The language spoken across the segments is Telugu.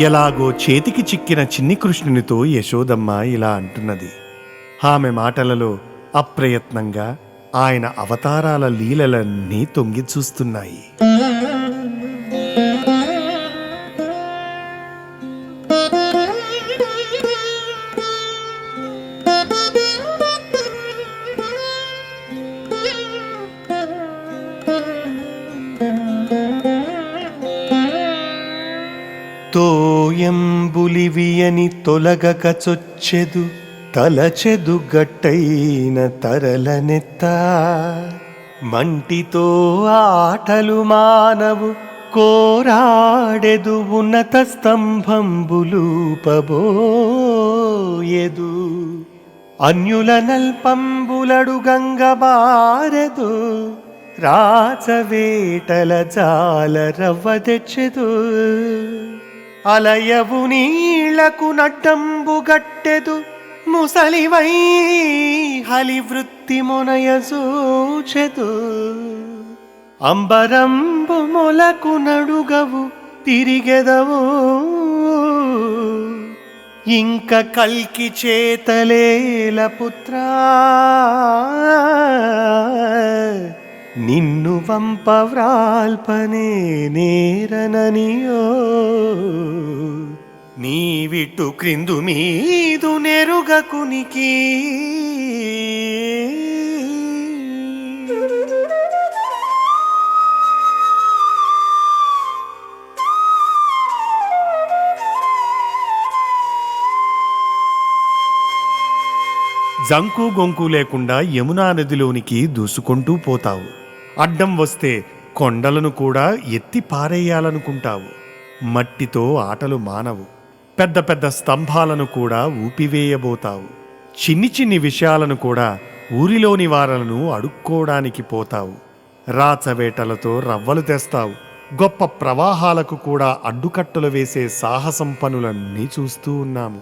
ఎలాగో చేతికి చిక్కిన చిన్ని కృష్ణునితో యశోదమ్మ ఇలా అంటున్నది. ఆమె మాటలలో అప్రయత్నంగా ఆయన అవతారాల లీలలన్నీ తొంగి చూస్తున్నాయి. తోయంబులివియని తొలగక చొచ్చెదు తలచెదు గట్టైన తరలనెత్త. మంటితో ఆటలు మానవు కోరాడెదు ఉన్నత స్తంభంబులూపబోయెదు అన్యుల నల్పంబులడు గంగబారెదు రాచవేటల జాల రవ్వ తెచ్చెదు. అలయవు నీళ్ళకు నడ్డంబు గట్టెదు ముసలివై హలి వృత్తి మొనయసూచెదు అంబరంబు మొలకు నడుగవు తిరిగెదవు. ఇంక కల్కి చేతలేల పుత్రా. నిన్ను వంపవ్రాల్పనే నేరననియో. నీవిటు క్రిందు మీదు నెరుగకునికి జంకు గొంకు లేకుండా యమునా నదిలోనికి దూసుకుంటూ పోతావు. అడ్డం వస్తే కొండలను కూడా ఎత్తి పారేయాలనుకుంటావు. మట్టితో ఆటలు మానవు. పెద్ద పెద్ద స్తంభాలను కూడా ఊపివేయబోతావు. చిన్ని చిన్ని విషయాలను కూడా ఊరిలోని వారలను అడుక్కోవడానికి పోతావు. రాచవేటలతో రవ్వలు తెస్తావు. గొప్ప ప్రవాహాలకు కూడా అడ్డుకట్టలు వేసే సాహసం పనులన్నీ చూస్తూ ఉన్నాము.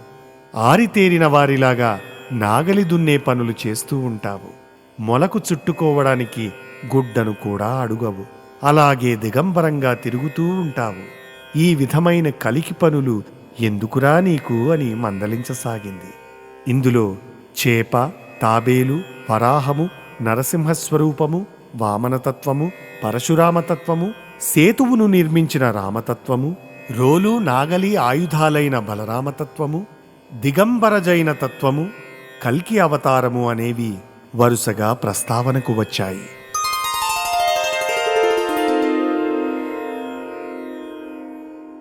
ఆరితేరిన వారిలాగా నాగలి దున్నే పనులు చేస్తూ ఉంటావు. మొలకు చుట్టుకోవడానికి గుడ్డను కూడా అడుగవు. అలాగే దిగంబరంగా తిరుగుతూ ఉంటావు. ఈ విధమైన కలికి పనులు ఎందుకురా నీకు అని మందలించసాగింది. ఇందులో చేప తాబేలు వరాహము నరసింహస్వరూపము వామనతత్వము పరశురామతత్వము సేతువును నిర్మించిన రామతత్వము రోలు నాగలి ఆయుధాలైన బలరామతత్వము దిగంబరజైన తత్వము కల్కి అవతారము అనేవి వరుసగా ప్రస్తావనకు వచ్చాయి.